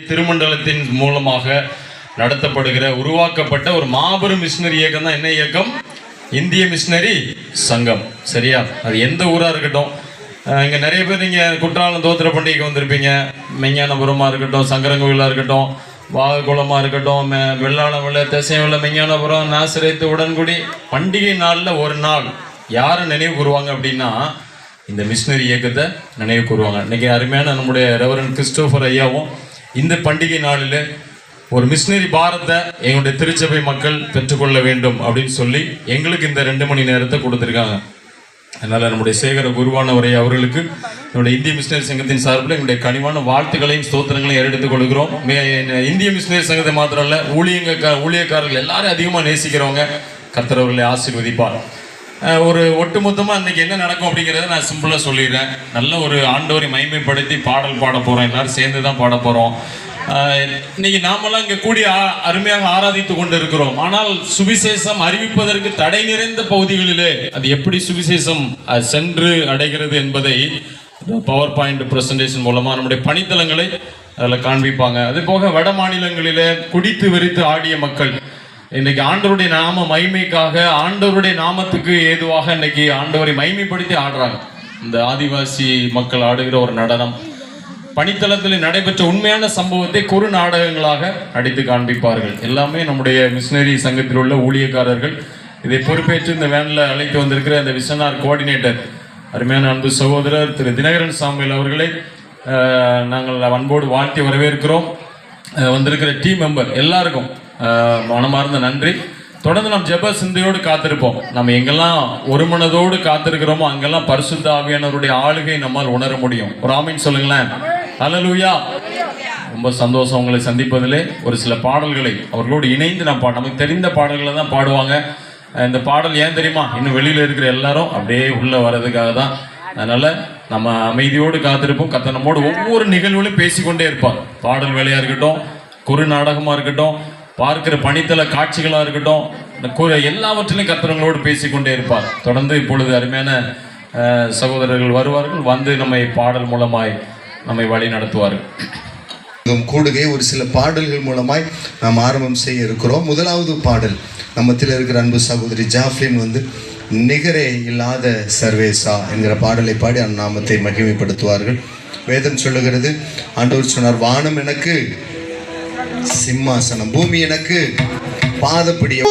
திருமண்டலத்தின் மூலமாக நடத்தப்படுகிற உருவாக்கப்பட்ட ஒரு மாபெரும் மிஷினரி இயக்கம் தான் என்ன இயக்கம்? இந்திய மிஷினரி சங்கம். சரியா? அது எந்த ஊராக இருக்கட்டும். இங்கே நிறைய பேர் நீங்கள் குற்றாலம் தோத்திர பண்டிகைக்கு வந்திருப்பீங்க. மெஞ்ஞானபுரமாக இருக்கட்டும் சங்கரங்கோவிலாக இருக்கட்டும் வாககுளமா இருக்கட்டும் மெ- வெள்ளாளம் வெள்ள திசைவெள்ள மெஞ்ஞானபுரம் நாசிரைத்து உடன்குடி. பண்டிகை நாளில் ஒரு நாள் யாரை நினைவு கூறுவாங்க அப்படின்னா இந்த மிஷினரி இயக்கத்தை நினைவு கூறுவாங்க. இன்றைக்கி அருமையான நம்முடைய ரெவரன் கிறிஸ்டோஃபர் ஐயாவும் இந்த பண்டிகை நாளில் ஒரு மிஷினரி பாரத்தை எங்களுடைய திருச்சபை மக்கள் பெற்றுக்கொள்ள வேண்டும் அப்படின்னு சொல்லி எங்களுக்கு இந்த ரெண்டு மணி நேரத்தை கொடுத்துருக்காங்க. அதனால் நம்முடைய சேகர குருவானவரை அவர்களுக்கு நம்முடைய இந்திய மிஷினரி சங்கத்தின் சார்பில் எங்களுடைய கனிவான வாழ்த்துக்களையும் ஸ்தோத்திரங்களையும் எடுத்துக் கொள்கிறோம். இந்திய மிஷினரி சங்கத்தை மாத்திரம் இல்லை ஊழியங்க ஊழியக்காரர்கள் எல்லாரும் அதிகமாக நேசிக்கிறவங்க. கர்த்தர் அவர்களை ஆசீர்வதிப்பார். ஒரு ஒட்டுமொத்தமாக அன்றைக்கி என்ன நடக்கும் அப்படிங்கிறத நான் சிம்பிளாக சொல்லிடுறேன். நல்ல ஒரு ஆண்டவரை மைமைப்படுத்தி பாடல் பாட போகிறோம் எல்லாரும் சேர்ந்து தான் பாட போகிறோம் இன்னைக்கு நாமெல்லாம் இங்கே கூடி அருமையாக ஆராதித்து கொண்டு இருக்கிறோம் ஆனால் சுவிசேஷம் அறிவிப்பதற்கு தடை நிறைந்த பகுதிகளிலே அது எப்படி சுவிசேஷம் சென்று அடைகிறது என்பதை பவர் பாயிண்ட் ப்ரெசன்டேஷன் மூலமாக நம்முடைய பணித்தளங்களை அதில் காண்பிப்பாங்க. அது போக வட மாநிலங்களிலே குடித்து வெறித்து ஆடிய மக்கள் இன்னைக்கு ஆண்டவருடைய நாம மகிமைக்காக ஆண்டவருடைய நாமத்துக்கு ஏதுவாக இன்னைக்கு ஆண்டவரை மகிமைப்படுத்தி ஆடுறாங்க. இந்த ஆதிவாசி மக்கள் ஆடுகிற ஒரு நடனம் பணித்தளத்தில் நடைபெற்ற உண்மையான சம்பவத்தை குறு நாடகங்களாக நடித்து காண்பிப்பார்கள். எல்லாமே நம்முடைய மிஷினரி சங்கத்தில் உள்ள ஊழியக்காரர்கள். இதை பொறுப்பேற்று இந்த வேனில் அழைத்து வந்திருக்கிற இந்த விஸ்வநாத் கோஆர்டினேட்டர் அருமையான அன்பு சகோதரர் திரு தினகரன் சாமியில் அவர்களை நாங்கள் அன்போடு வாழ்த்தி வரவேற்கிறோம். வந்திருக்கிற டீம் மெம்பர் எல்லாருக்கும் மனமார்ந்த நன்றி. தொடர்ந்து நாம் ஜெப சிந்தையோடு காத்திருப்போம். நம்ம எங்கெல்லாம் ஒரு மனதோடு காத்திருக்கிறோமோ அங்கெல்லாம் பரிசுத்த ஆவியானவருடைய ஆளுகை நம்மால் உணர முடியும். ஒரு ஆமீன் சொல்லுங்களேன். அலலூயா ரொம்ப சந்தோஷம் உங்களை சந்திப்பதிலே. ஒரு சில பாடல்களை அவர்களோடு இணைந்து நான் பாட நமக்கு தெரிந்த பாடல்களை தான் பாடுவாங்க. இந்த பாடல் ஏன் தெரியுமா? இன்னும் வெளியில் இருக்கிற எல்லாரும் அப்படியே உள்ளே வர்றதுக்காக தான். அதனால் நம்ம அமைதியோடு காத்திருப்போம். கத்தனமோடு ஒவ்வொரு நிகழ்வுகளும் பேசிக்கொண்டே இருப்பார். பாடல் வேலையாக இருக்கட்டும் குறு நாடகமாக இருக்கட்டும் பார்க்கிற பணித்தள காட்சிகளாக இருக்கட்டும் இந்த கூற எல்லாவற்றிலும் கத்திரங்களோடு பேசிக்கொண்டே இருப்பார். தொடர்ந்து இப்பொழுது அருமையான சகோதரர்கள் வருவார்கள் வந்து நம்மை பாடல் மூலமாய் நம்மை வழி நடத்துவார்கள். கூடுகை ஒரு சில பாடல்கள் மூலமாய் நாம் ஆரம்பம் செய்ய இருக்கிறோம். முதலாவது பாடல் நம்மத்தில் இருக்கிற அன்பு சகோதரி ஜாஃப்லின் வந்து நிகரே இல்லாத சர்வேசா என்கிற பாடலை பாடி அந்நாமத்தை மகிமைப்படுத்துவார்கள். வேதம் சொல்லுகிறது ஆண்டவர் சொன்னார் வானம் எனக்கு சிம்மாசனம். பூமி எனக்கு பாதப்படிய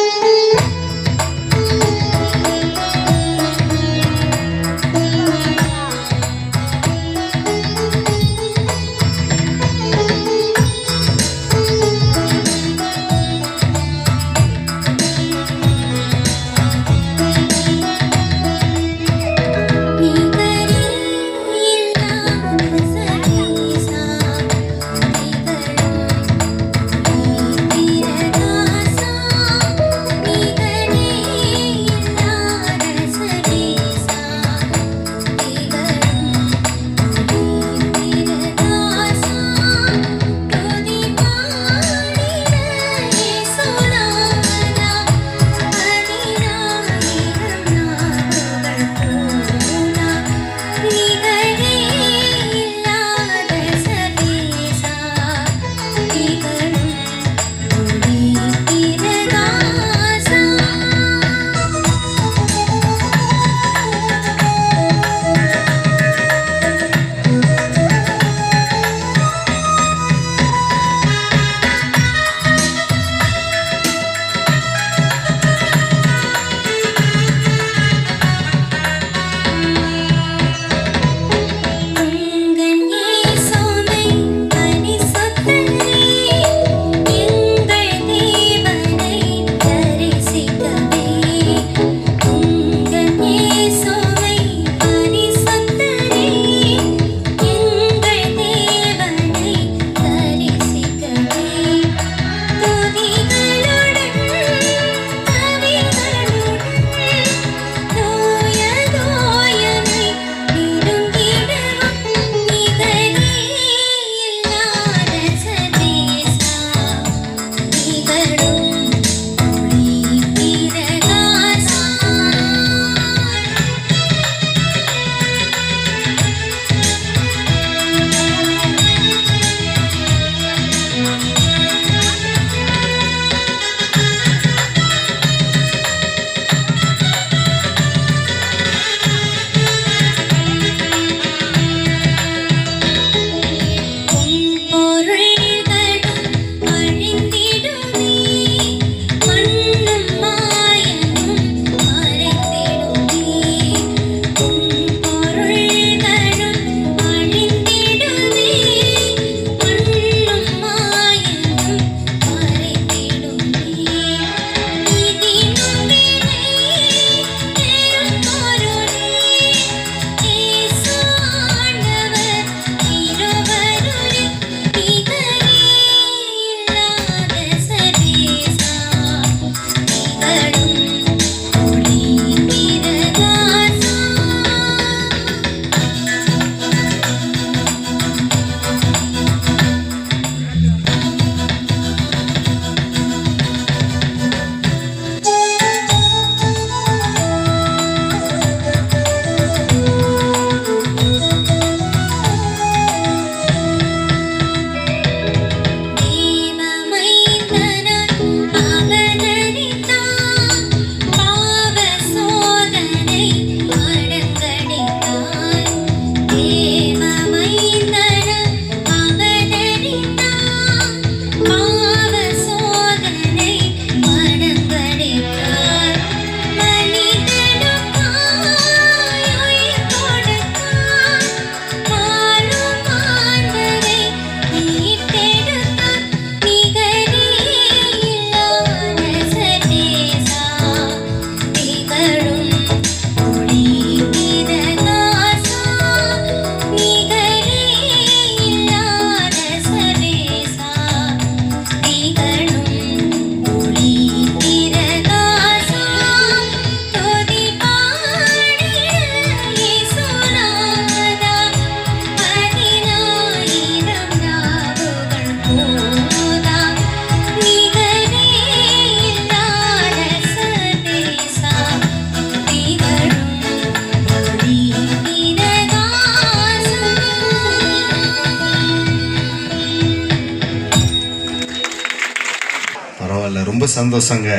ரொம்ப சந்தோஷங்க.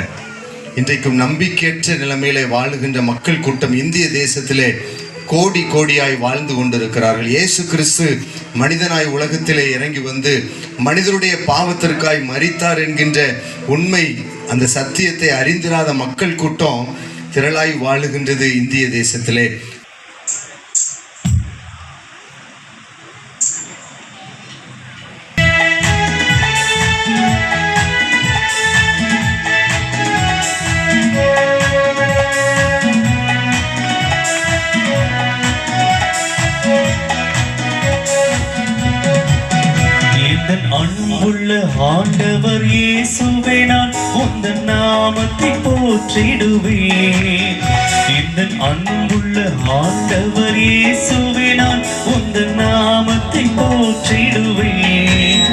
இன்றைக்கும் நம்பிக்கையற்ற நிலைமையிலே வாழுகின்ற மக்கள் கூட்டம் இந்திய தேசத்திலே கோடி கோடியாய் வாழ்ந்து கொண்டிருக்கிறார்கள். இயேசு கிறிஸ்து மனிதனாய் உலகத்திலே இறங்கி வந்து மனிதருடைய பாவத்திற்காய் மறித்தார் என்கின்ற உண்மை அந்த சத்தியத்தை அறிந்திராத மக்கள் கூட்டம் திரளாய் வாழுகின்றது இந்திய தேசத்திலே. ஆண்டவர் இயேசுவே நான் உந்தன் நாமத்தை போற்றிடுவேன். இந்த அன்புள்ள ஆண்டவர் இயேசுவே நான் உந்தன் நாமத்தை போற்றிடுவேன்.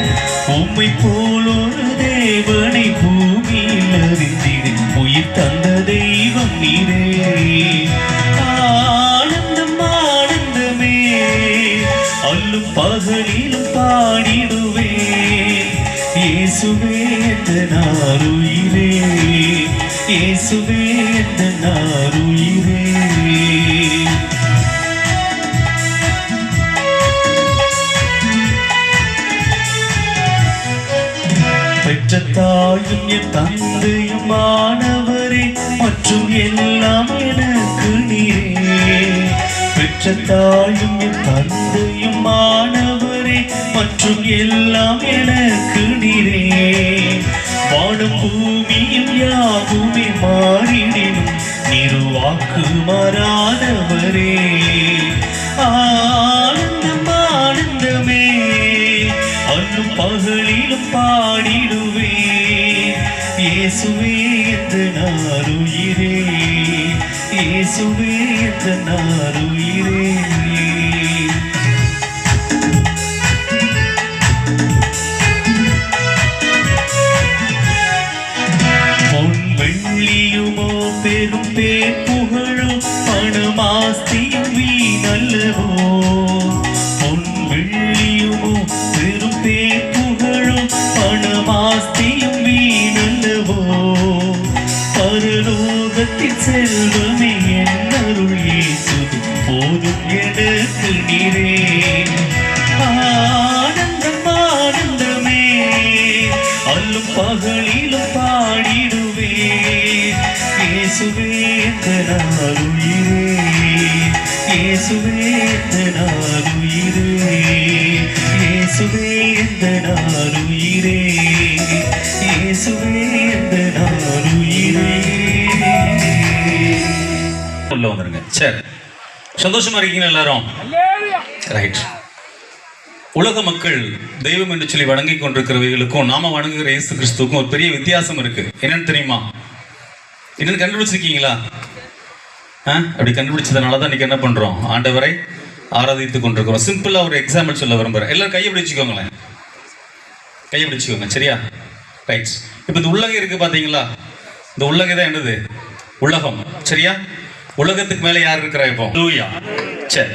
உம்மை போல் ஒரு தேவனை பூமியில் அறிந்திடு. உயிர் தந்த தெய்வம் நீரே. பெற்ற தாயும் என் தந்தையும் மாணவரே மற்றும் எல்லாம் எனக்கு நீரே. பெற்ற தாயும் என் தந்தையும் மாணவரே மற்றும் எல்லாம் எனக்கு நீரே. வானம் பூமியும் யாவுமே மாறிடினும் நிருவாக்கு மாறாதவரே. ஆனந்தம் ஆனந்தமே. அன்னும் பகலிலும் பாடி இயேசுவே எந்த நாருயிரே இயேசுவே. எந்த நாருயிரே வெள்ளியுமோ பெரும் பேர் புகழும் பணமாஸ்தியும் வீணல்லவோ? இயேசுவே எந்த நாருயிரே இயேசுவே எந்த நாருயிரே இயேசுவே எந்த நாருயிரே உள்ள வந்துருங்க சரி. சந்தோஷமா இருக்கீங்களா எல்லாரும்? ரைட் உலக மக்கள் தெய்வம் என்று சொல்லி வணங்கி கொண்டிருக்கிறவைகளுக்கும் நாம வணங்குகிற இயேசு கிறிஸ்துக்கும் ஒரு பெரிய வித்தியாசம் இருக்கு. என்னன்னு தெரியுமா? என்னன்னு கண்டுபிடிச்சிருக்கீங்களா? அப்படி கண்டுபிடிச்சதுனால தான் இன்னைக்கு என்ன பண்ணுறோம் ஆண்டவரை ஆராதித்து கொண்டிருக்கிறோம். சிம்பிளாக ஒரு எக்ஸாம்பிள் சொல்ல விரும்புகிறேன் எல்லோரும் கையை பிடிச்சிக்கோங்களேன். கையை பிடிச்சிக்கோங்க. சரியா? ரைட் இப்போ இந்த உள்ளகை இருக்குது பார்த்தீங்களா இந்த உள்ளகை தான் என்னது? உலகம். சரியா? உலகத்துக்கு மேலே யார் இருக்கிறா இப்போ? லூயா. சரி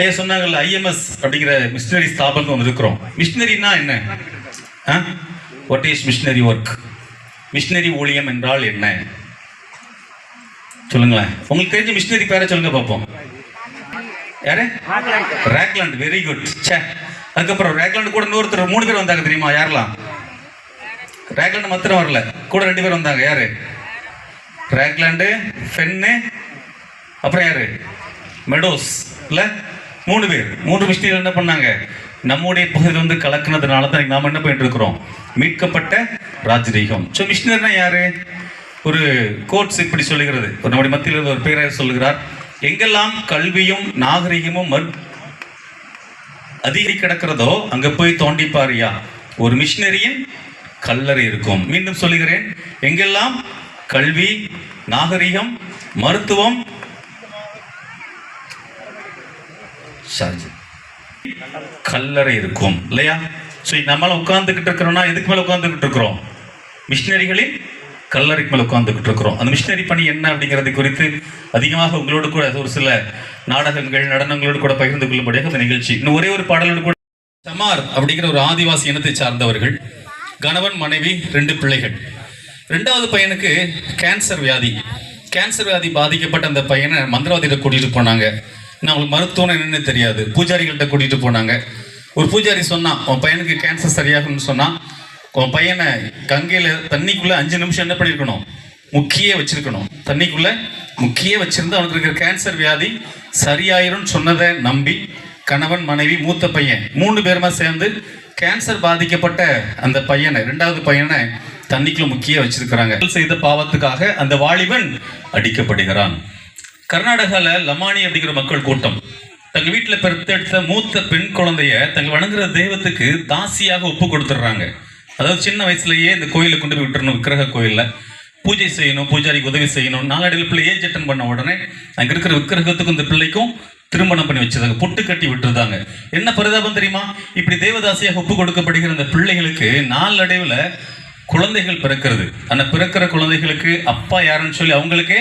ஐயா சொன்னாங்கல்ல ஐஎம்எஸ் அப்படிங்கிற மிஷினரி ஸ்தாபனம் ஒன்று இருக்கிறோம். மிஷினரினா என்ன? What is missionary work missionary ஊழியம் என்றால் என்ன? சொல்லுங்களேன். உங்களுக்கு தெரிஞ்ச மிஷினரி பேரை சொல்லுங்க பார்ப்போம். யாரு? ரேக்லாண்ட். வெரி குட் சே அதுக்கப்புறம் ரேக்லாண்ட் கூட இன்னொருத்தர் மூணு பேர் வந்தாங்க தெரியுமா? யாரெல்லாம்? ரேக்லாண்ட் மாத்திரம் வரல. கூட ரெண்டு பேர் வந்தாங்க. யாரு? ரேக்லாண்டு ஃபென்னு அப்புறம் யாரு? மெடோஸ். இல்ல? மூணு பேர். மூன்று மிஷினரி என்ன பண்ணாங்க? நம்முடைய பகுதியில் வந்து கலக்குனதுனால தான் நாம என்ன பண்ணிட்டு இருக்கிறோம்? மீட்கப்பட்ட ராஜரீகம் ஸோ மிஷினர்னா யாரு? ஒரு கோட்ஸ் இப்படி சொல்லுகிறது. ஒரு நம்முடைய மத்தியில் இருந்து ஒரு பேராயர் சொல்லுகிறார் எங்கெல்லாம் கல்வியும் நாகரிகமும் மற் அதிகரி கிடக்கிறதோ அங்கே போய் தோண்டிப்பாரியா ஒரு மிஷினரியின் கல்லறை இருக்கும். மீண்டும் சொல்லுகிறேன் எங்கெல்லாம் கல்வி நாகரிகம் மருத்துவம் கல்லறை இருக்கும். இல்லையா? ஸோ நம்மளால உட்கார்ந்துகிட்டு இருக்கிறோம்னா எதுக்கு மேல உட்கார்ந்துகிட்டு இருக்கிறோம்? மிஷினரிகளின் கல்லறைக்கு மேலே உட்காந்துக்கிட்டு இருக்கிறோம். அந்த மிஷினரி பணி என்ன அப்படிங்கிறது குறித்து அதிகமாக உங்களோடு கூட ஒரு சில நாடகங்கள் நடனங்களோடு கூட பகிர்ந்து கொள்ளும்படியாக அந்த நிகழ்ச்சி. இன்னும் ஒரே ஒரு பாடலோடு கூட சமார் அப்படிங்கிற ஒரு ஆதிவாசி இனத்தை சார்ந்தவர்கள் கணவன் மனைவி ரெண்டு பிள்ளைகள். ரெண்டாவது பையனுக்கு கேன்சர் வியாதி. கேன்சர் வியாதி பாதிக்கப்பட்ட அந்த பையனை மந்திரவாதிகிட்ட கூட்டிகிட்டு போனாங்க. நான் அவங்களுக்கு மருத்துவம் என்னன்னு தெரியாது. பூஜாரிகள்கிட்ட கூட்டிகிட்டு போனாங்க. ஒரு பூஜாரி சொன்னான் உன் பையனுக்கு கேன்சர் சரியாகும்னு சொன்னான். உன் பையனை கங்கையில் தண்ணிக்குள்ளே அஞ்சு நிமிஷம் என்ன பண்ணியிருக்கணும் முக்கிய வச்சிருக்கணும். தண்ணிக்குள்ள முக்கிய வச்சிருந்து அவனுக்கு இருக்கிற கேன்சர் வியாதி சரியாயிரும்னு சொன்னதை நம்பி கணவன் மனைவி மூத்த பையன் மூணு பேருமா சேர்ந்து கேன்சர் பாதிக்கப்பட்ட அந்த பையனை ரெண்டாவது பையனை தண்ணிக்குள்ள முக்கிய வச்சிருக்கிறாங்க. செய்த பாவத்துக்காக அந்த வாலிபன் அடிக்கப்படுகிறான். கர்நாடகால லமானி அப்படிங்கிற மக்கள் கூட்டம். தங்கள் வீட்டில் பெற்றெடுத்த மூத்த பெண் குழந்தைய தங்கள் வணங்குற தெய்வத்துக்கு தாசியாக ஒப்பு கொடுத்துட்றாங்க. அதாவது சின்ன வயசுலயே இந்த கோயிலை கொண்டு போய் விட்டுறணும் விக்கிரக கோயிலில். பூஜை செய்யணும் பூஜாரிக்கு உதவி செய்யணும். நாளடைவில் பிள்ளை ஏஜ் அட்டன் பண்ண உடனே அங்க இருக்கிற விக்கிரகத்துக்கும் இந்த பிள்ளைக்கும் திருமணம் பண்ணி வச்சிருந்தாங்க. பொட்டு கட்டி விட்டுருந்தாங்க. என்ன பரிதாபம் தெரியுமா? இப்படி தேவதாசியாக ஒப்பு கொடுக்கப்படுகிற அந்த பிள்ளைகளுக்கு நாளடைவில் குழந்தைகள் பிறக்கிறது. அந்த பிறக்கிற குழந்தைகளுக்கு அப்பா யாருன்னு சொல்லி அவங்களுக்கே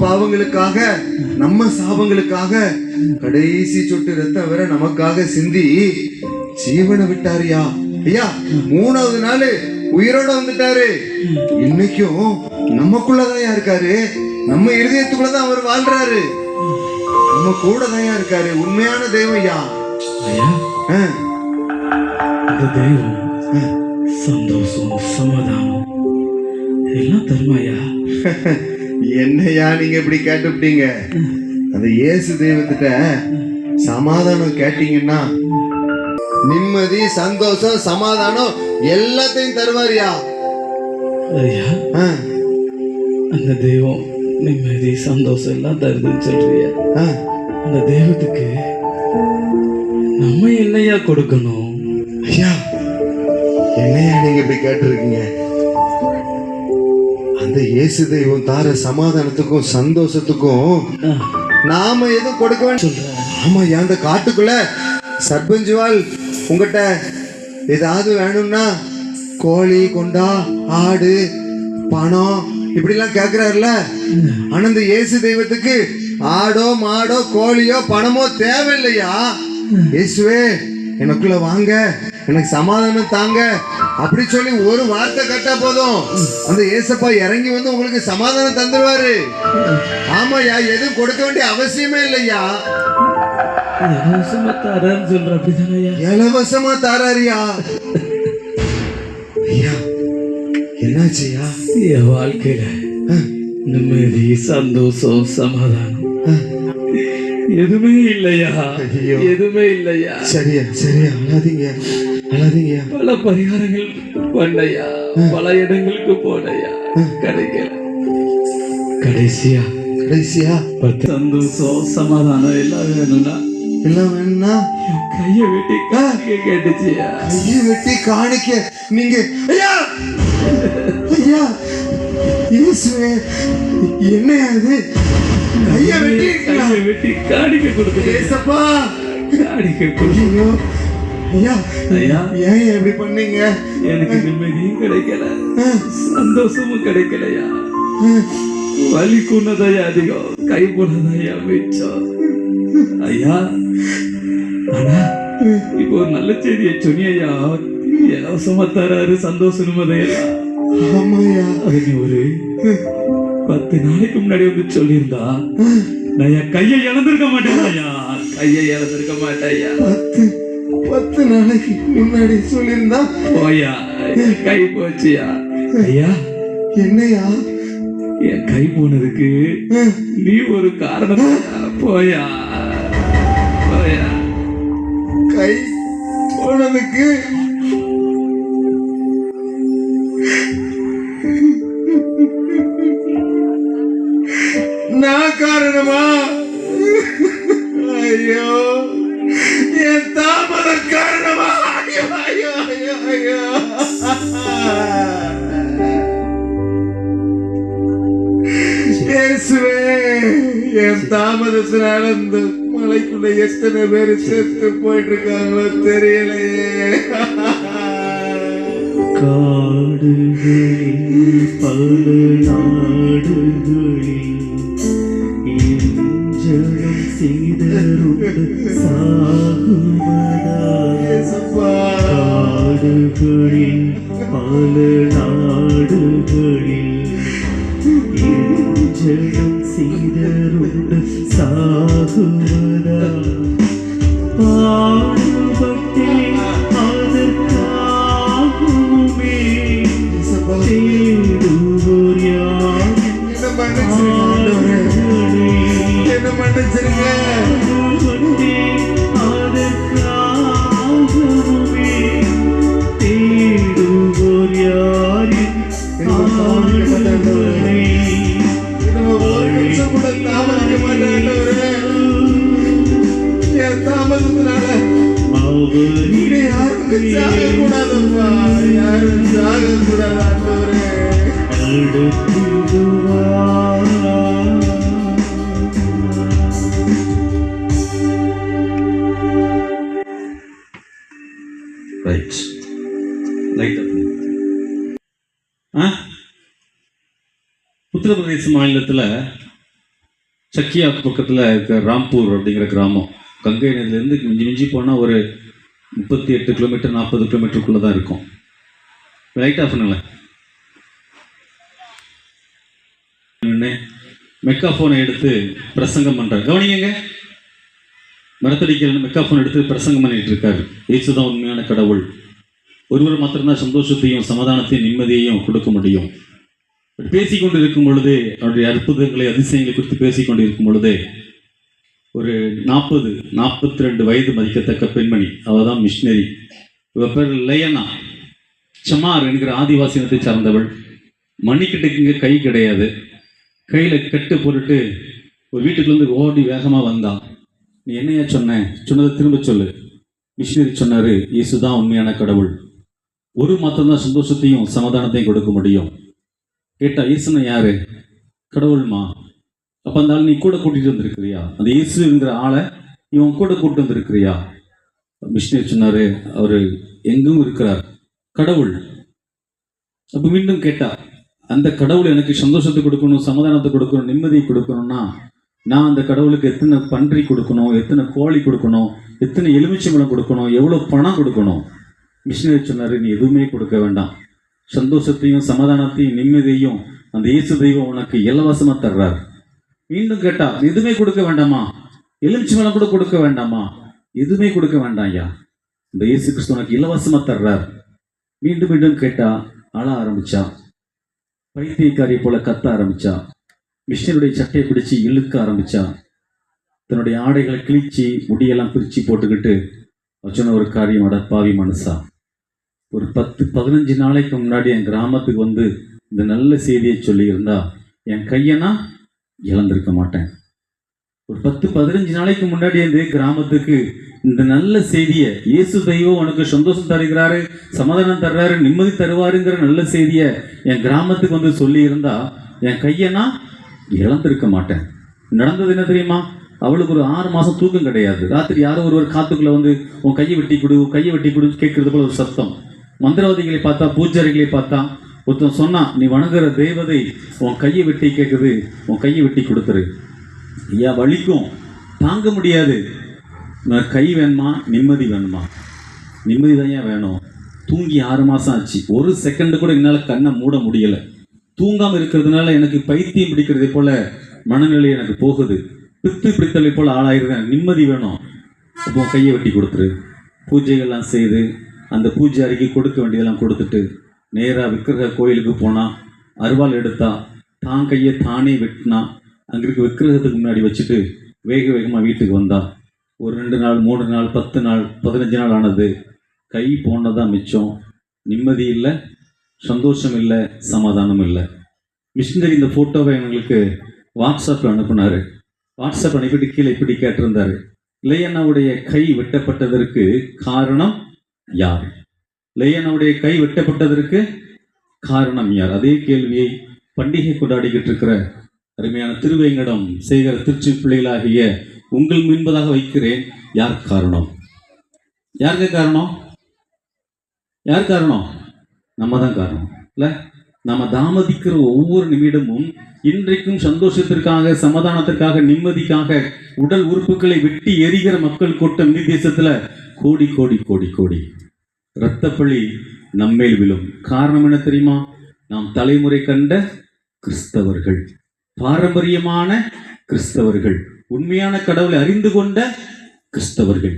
பாவங்களுக்காக நம்ம சாபங்களுக்காக கடைசி சொட்டு ரத்தம் வர நமக்காக சிந்தி ஜீவனை விட்டாருயா ஐயா மூணாவது நாள் உயிரோட வந்துட்டாரு. இன்னைக்கும் நமக்குள்ளதான் இருக்காரு. நம்ம இருதயத்துக்குள்ளதான் அவர் வாழ்றாரு. நம்ம கூட தான் இருக்காரு. உண்மையான தெய்வம் ஐயா. இந்த தெய்வம் சந்தோஷம் சமாதானம் எல்லாம் தருமாயா என்னையா நீங்க இப்படி கேட்டுவிட்டீங்க அந்த இயேசு தெய்வத்திட்ட சமாதானம் கேட்டீங்கன்னா நிம்மதி சந்தோஷம் சமாதானம் எல்லாத்தையும் தருவாரியா? அந்த தெய்வம் நிம்மதி சந்தோஷம் எல்லாம் தருதுன்னு சொல்றிய. அந்த தெய்வத்துக்கு நம்ம என்னையா கொடுக்கணும்? ஐயா என்னையா நீங்க இப்படி கேட்டிருக்கீங்க? அந்த இயேசு தெய்வம் தார சமாதானத்துக்கும் சந்தோஷத்துக்கும் நாம எதுவும் கொடுக்க வேண்டாம் ஆமா அந்த காட்டுக்குள்ள சர்பஞ்சுவால் உங்ககிட்ட ஏதாவது வேணும்னா கோழி கொண்டா ஆடு பணம் இப்படிலாம் கேட்கிறாருல ஆனா இந்த இயேசு தெய்வத்துக்கு ஆடோ மாடோ கோழியோ பணமோ தேவையில்லையா? இயேசுவே எனக்குள்ள வாங்க. எனக்கு சமாதானம் தாங்க. அப்படி சொல்லி ஒரு வார்த்தை கேட்டா போதும். அந்த ஏசப்பா இறங்கி வந்து உங்களுக்கு சமாதானம் தந்துருவாரு. ஆமாய்யா எதுவும் கொடுக்க வேண்டிய அவசியமே இல்லையா இலவசமா தரேன்னு சொல்ற அப்படிதானய்யா? இலவசமா தாராரியா ஐயா என்னாச்சுயா என் வாழ்க்கையில நிம்மதி சந்தோஷம் சமாதானம். எதுவுமே இல்லையா. எதுவுமே இல்லையா? சரியா சரியா அழாதீங்க அழாதீங்க. பல பரிகாரங்கள் பண்ணையா பல இடங்களுக்கு போனையா? கிடைக்கல. கடைசியா? கடைசியா? சந்தோஷம் சமாதானம் எல்லாம் வேணும்னா. எல்லாம் வேணும்னா? கையை வெட்டி காக்க கேட்டுச்சியா? கையை வெட்டி காணிக்க நீங்க ஐயா! ஐயா! இயேசுவே என்னையா இது கையை வெட்டி? கையை வெட்டி காணிக்க கொடுத்துட்டு ஏசப்பா. காணிக்க கொடு ஐயோ. ஐயா. ஏன் இப்படி பண்ணீங்க? எனக்கு நிம்மதியும் கிடைக்கல. சந்தோஷமும் கிடைக்கலையா வலி கூனதையா அதிகம் கை போனதையா மிச்சம் ஐயா. ஆனா இப்போ ஒரு நல்ல செய்தியை சொன்னியா இலவசமா தராரு சந்தோஷ நிம்மதையெல்லாம் ஆமாய்யா. அது ஒரு பத்து நாளைக்கு முன்னாடி வந்து சொல்லியிருந்தா நான் என் கையை இழந்திருக்க மாட்டேன் ஐயா. கையை இழந்திருக்க மாட்டேன் ஐயா. பத்து பத்து நாளைக்கு முன்னாடி சொல்லியிருந்தா போயா என் கை போச்சியா? ஐயா என்னையா? என் கை போனதுக்கு நீ ஒரு காரணம். போயா போயா. கை போனதுக்கு இயேசுவே என் தாமதத்தினால இந்த மலைக்குள்ள எத்தனை பேர் செத்து போயிட்டு இருக்காங்களோ தெரியலையே காடுகளில் பல நாடுகளில் எஞ்சனம் செய்தருண்டு இயேசுப்பா. காடுகளில் பல நாடுகளில் செய்தருண்டு சாகுவதா சக்கியா பக்கத்தில் இருக்க ராம்பூர் அப்படிங்கிற கிராமம். கங்கை நதியிலேருந்து மிஞ்சி மிஞ்சி போனால் ஒரு முப்பத்தி எட்டு கிலோமீட்டர் நாற்பது கிலோமீட்டருக்குள்ளே தான் இருக்கும். லைட் ஆஃப் பண்ணுங்களேன் மெக்காஃபோனை எடுத்து பிரசங்கம் பண்ணுறாரு கவனிங்க மரத்தடிக்கல் மெக்காஃபோன் எடுத்து பிரசங்கம் பண்ணிட்டு இருக்காரு. இயேசுதான் உண்மையான கடவுள். ஒருவர் மாத்திரம்தான் சந்தோஷத்தையும் சமாதானத்தையும் நிம்மதியையும் கொடுக்க முடியும். பேசிக்கொண்டு இருக்கும் பொழுது அவருடைய அற்புதங்களை அதிசயங்களை குறித்து பேசிக்கொண்டு இருக்கும் ஒரு நாற்பது நாற்பத்தி ரெண்டு வயது மதிக்கத்தக்க பெண்மணி அவள் தான் மிஷினரி. இவ பேர் லயனா. சமார் என்கிற ஆதிவாசி இனத்தை சார்ந்தவள். மணிக்கட்டுக்குங்க கை கிடையாது. கையில் கட்டு போட்டுட்டு ஒரு வீட்டுக்குலேருந்து ஓடி வேகமாக வந்தான் நீ என்னையா சொன்ன? சொன்னதை திரும்ப சொல்லு. மிஷினரி சொன்னார் இயேசு தான் உண்மையான கடவுள். ஒரு மாத்திரம்தான் சந்தோஷத்தையும் சமாதானத்தையும் கொடுக்க முடியும். கேட்டா இயேசுன்னு யாரு? கடவுள்மா. அப்ப அந்த ஆள் நீ கூட கூட்டிட்டு வந்திருக்கிறியா? அந்த இயேசுங்கிற ஆளை இவன் கூட கூட்டு வந்திருக்கிறியா? மிஷினரி சொன்னாரு அவரு எங்கும் இருக்கிறார். கடவுள். அப்ப மீண்டும் கேட்டா அந்த கடவுள் எனக்கு சந்தோஷத்தை கொடுக்கணும் சமாதானத்தை கொடுக்கணும் நிம்மதியை கொடுக்கணும்னா நான் அந்த கடவுளுக்கு எத்தனை பன்றி கொடுக்கணும் எத்தனை கோழி கொடுக்கணும் எத்தனை எலுமிச்சம்பழம் கொடுக்கணும் எவ்வளோ பணம் கொடுக்கணும்? மிஷினரி சொன்னாரு நீ எதுவுமே கொடுக்க வேண்டாம். சந்தோஷத்தையும் சமாதானத்தையும் நிம்மதியையும் அந்த இயேசு தெய்வம் உனக்கு இலவசமாக தர்றார். மீண்டும் கேட்டா எதுவுமே கொடுக்க வேண்டாமா? எலுமிச்சம்பழம் கூட கொடுக்க வேண்டாமா? எதுவுமே கொடுக்க வேண்டாம் ஐயா. இந்த இயேசு கிறிஸ்து உனக்கு இலவசமாக தர்றார். மீண்டும் மீண்டும் கேட்டா அழ ஆரம்பிச்சா. பைத்தியக்காரியை போல கத்த ஆரம்பிச்சா. மிஷினருடைய சட்டையை பிடிச்சி இழுக்க ஆரம்பிச்சா. தன்னுடைய ஆடைகளை கிழிச்சு முடியெல்லாம் பிரித்து போட்டுக்கிட்டு சொன்ன ஒரு காரியம் அட பாவி மனுஷா ஒரு பத்து பதினஞ்சு நாளைக்கு முன்னாடி என் கிராமத்துக்கு வந்து இந்த நல்ல செய்தியை சொல்லியிருந்தா என் கையனா இழந்திருக்க மாட்டேன். ஒரு பத்து பதினஞ்சு நாளைக்கு முன்னாடி இந்த கிராமத்துக்கு இந்த நல்ல செய்தியை இயேசு தெய்வம் உனக்கு சந்தோஷம் தருகிறாரு சமாதானம் தர்றாரு நிம்மதி தருவாருங்கிற நல்ல செய்தியை என் கிராமத்துக்கு வந்து சொல்லியிருந்தா என் கையனா இழந்திருக்க மாட்டேன். நடந்தது என்ன தெரியுமா? அவளுக்கு ஒரு ஆறு மாதம் தூக்கம் கிடையாது. ராத்திரி யாரோ ஒருவர் காத்துக்குள்ளே வந்து உன் கையை வெட்டி கொடு உன் கையை வெட்டி கொடு கேட்கறது போல ஒரு சத்தம். மந்திரவாதிகளை பார்த்தா பூஜாரிகளை பார்த்தா ஒருத்தன் சொன்னான் நீ வணங்குற தெய்வதை உன் கையை வெட்டி கேட்குது உன் கையை வெட்டி கொடுத்துரு. ஐயா வலிக்கும். தாங்க முடியாது. கை வேணுமா? நிம்மதி வேணுமா? நிம்மதி தான் ஏன் வேணும். தூங்கி ஆறு மாதம் ஆச்சு. ஒரு செகண்டு கூட என்னால் கண்ணை மூட முடியலை. தூங்காமல் இருக்கிறதுனால எனக்கு பைத்தியம் பிடிக்கிறதை போல் மனநிலை எனக்கு போகுது. பித்து பிடித்தலை போல் ஆளாயிருந்தேன் நிம்மதி வேணும். அப்போ கையை வெட்டி கொடுத்துரு. பூஜைகள்லாம் செய்து அந்த பூஜை கொடுக்க வேண்டியதெல்லாம் கொடுத்துட்டு நேராக விக்கிரக கோயிலுக்கு போனால் அருவாள் எடுத்தா தான் கையை தானே வெட்டினா அங்கே இருக்க விக்கிரகத்துக்கு முன்னாடி வச்சுட்டு வேக வேகமாக வீட்டுக்கு வந்தா. ஒரு ரெண்டு நாள் மூணு நாள் பத்து நாள் பதினஞ்சு நாள் ஆனது. கை போனதான் மிச்சம். நிம்மதி இல்லை சந்தோஷம் இல்லை சமாதானம் இல்லை. மிஷினரி இந்த ஃபோட்டோவை எங்களுக்கு வாட்ஸ்அப்பில் அனுப்புனார். வாட்ஸ்அப் அனுப்பிட்டு கீழே இப்படி கேட்டிருந்தார். இளையண்ணாவுடைய கை வெட்டப்பட்டதற்கு காரணம் யார்? லேயனுடைய கை வெட்டப்பட்டதற்கு காரணம் யார்? அதே கேள்வியை பண்டிகை கொண்டாடிக்கிட்டு இருக்கிற அருமையான திருவேங்கடம் சேகர திருச்சி பிள்ளைகளாகிய உங்கள் முன்பதாக வைக்கிறேன். யார் காரணம்? யாருக்கு காரணம்? யார் காரணம்? நம்ம தான் காரணம். இல்லை? நம்ம தாமதிக்கிற ஒவ்வொரு நிமிடமும் இன்றைக்கும் சந்தோஷத்திற்காக சமாதானத்திற்காக நிம்மதிக்காக உடல் உறுப்புகளை வெட்டி எரிகிற மக்கள் கூட்டம் இந்திய தேசத்துல கோடி கோடி கோடி கோடி. இரத்தப்பழி நம்மேல் விழும். காரணம் என்ன தெரியுமா? நாம் தலைமுறை கண்ட கிறிஸ்தவர்கள். பாரம்பரியமான கிறிஸ்தவர்கள். உண்மையான கடவுளை அறிந்து கொண்ட கிறிஸ்தவர்கள்.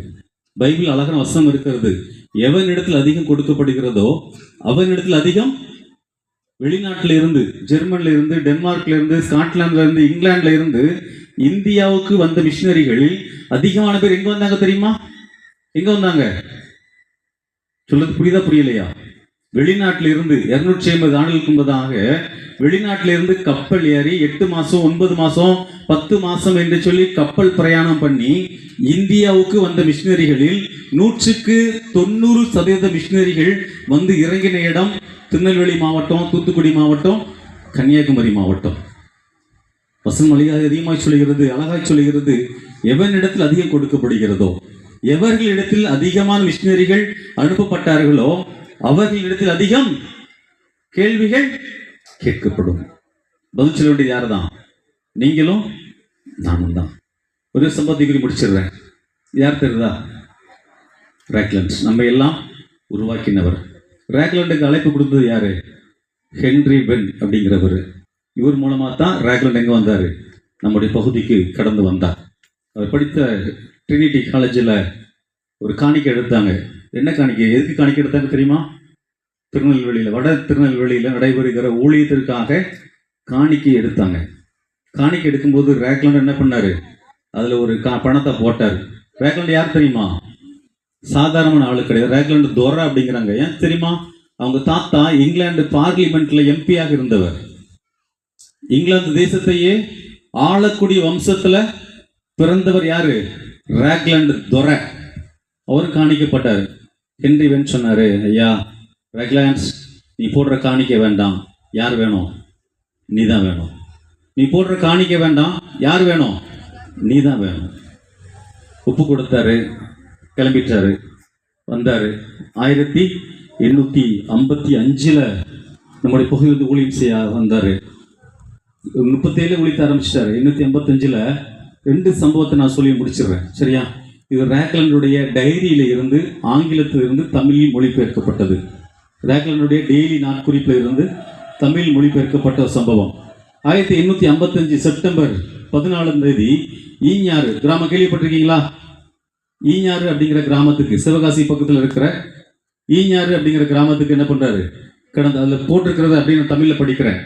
பைபிள் அழகான வசனம் இருக்கிறது. எவனிடத்தில் அதிகம் கொடுக்கப்படுகிறதோ அவனிடத்தில் அதிகம் வெளிநாட்டில இருந்து ஜெர்மன்ல இருந்து டென்மார்க்ல இருந்து ஸ்காட்லாந்துல இருந்து இங்கிலாந்துல இருந்து இந்தியாவுக்கு வந்த மிஷினரிகளில் அதிகமான பேர் எங்க வந்தாங்க தெரியுமா? எங்க வந்தாங்க. சொல்லுது புரியுதா புரியலையா? வெளிநாட்டில இருந்து இருநூற்றி ஐம்பது ஆண்டுகளுக்கு முன்பதாக வெளிநாட்டில இருந்து கப்பல் ஏறி எட்டு மாசம் ஒன்பது மாசம் பத்து மாசம் என்று சொல்லி கப்பல் பிரயாணம் பண்ணி இந்தியாவுக்கு வந்த மிஷினரிகளில் நூற்றுக்கு தொண்ணூறு சதவீத மிஷினரிகள் வந்து இறங்கின இடம் திருநெல்வேலி மாவட்டம் தூத்துக்குடி மாவட்டம் கன்னியாகுமரி மாவட்டம். வசன் அழகாக அதிகமாக சொல்கிறது அழகாய் சொல்கிறது எவனிடத்தில் அதிகம் கொடுக்கப்படுகிறதோ. எவர்களிடத்தில் அதிகமான மிஷினரிகள் அனுப்பப்பட்டார்களோ அவர்களிடத்தில் அதிகம் கேள்விகள் கேட்கப்படும். பதில் சொல்ல வேண்டியது யார் தான் நீங்களும் நானும் தான். ஒரு சம்பவத்தை முடிச்சிடுறேன். யார் தெரியுதா? ரேக்லண்ட் நம்ம எல்லாம் உருவாக்கினவர். ரேக்லண்டுக்கு அழைப்பு கொடுத்தது யாரு? ஹென்ரி பென் அப்படிங்கிறவர். இவர் மூலமாக தான் ரேக்லண்ட் எங்கே வந்தார்? நம்முடைய பகுதிக்கு கடந்து வந்தார். அவர் படித்த ட்ரினிட்டி காலேஜில் ஒரு காணிக்கை எடுத்தாங்க. என்ன காணிக்கை? எதுக்கு காணிக்கை எடுத்தாங்க தெரியுமா? திருநெல்வேலியில் வட திருநெல்வேலியில் நடைபெறுகிற ஊழியத்திற்காக காணிக்கை எடுத்தாங்க. காணிக்கை எடுக்கும்போது ரேக்லண்ட் என்ன பண்ணார்? அதில் ஒரு கா பணத்தை போட்டார். ரேக்லண்ட் யார் தெரியுமா? சாதாரணமான ஆளு கிடையாது. ரேக்லண்ட் தோரா அப்படிங்கிறாங்க. ஏன் தெரியுமா? அவங்க தாத்தா இங்கிலாந்து பார்லிமெண்ட்ல எம்பியாக இருந்தவர். இங்கிலாந்து தேசத்தையே ஆளக்கூடிய வம்சத்துல பிறந்தவர் யாரு? ரேக்லண்ட் துரை. அவர் காணிக்கப்பட்டார். ஹென்றி வென் சொன்னார் ஐயா ரேக்லாண்ட்ஸ் நீ போடுற காணிக்க வேண்டாம். யார் வேணும்? நீ தான் வேணும். நீ போடுற காணிக்க வேண்டாம். யார் வேணும்? நீ தான் வேணும். உப்பு கொடுத்தாரு. கிளம்பிட்டாரு. வந்தார். ஆயிரத்தி எண்ணூற்றி ஐம்பத்தி அஞ்சில் நம்முடைய புகை வந்து ஊழியம் செய்ய வந்தார். முப்பத்தேழு ஒழித்து ஆரம்பிச்சிட்டாரு. எண்ணூற்றி ஐம்பத்தஞ்சில் ரெண்டு சம்பவத்தை நான் சொல்லி முடிச்சிடுறேன். சரியா? இது ரேக்லண்டுடைய டைரியில இருந்து ஆங்கிலத்தில் இருந்து தமிழில் மொழிபெயர்க்கப்பட்டது. ரேக்லண்டுடைய டெய்லி நாட்குறிப்பில் இருந்து தமிழ் மொழிபெயர்க்கப்பட்ட ஒரு சம்பவம். ஆயிரத்தி எண்ணூற்றி ஐம்பத்தஞ்சு செப்டம்பர் பதினாலாம் தேதி ஈஞாறு கிராமம் கேள்விப்பட்டிருக்கீங்களா? ஈஞாறு அப்படிங்கிற கிராமத்துக்கு சிவகாசி பக்கத்தில் இருக்கிற ஈஞாறு அப்படிங்கிற கிராமத்துக்கு என்ன பண்றாரு? கடந்த அதில் போட்டிருக்கிறது அப்படின்னு நான் தமிழில் படிக்கிறேன்.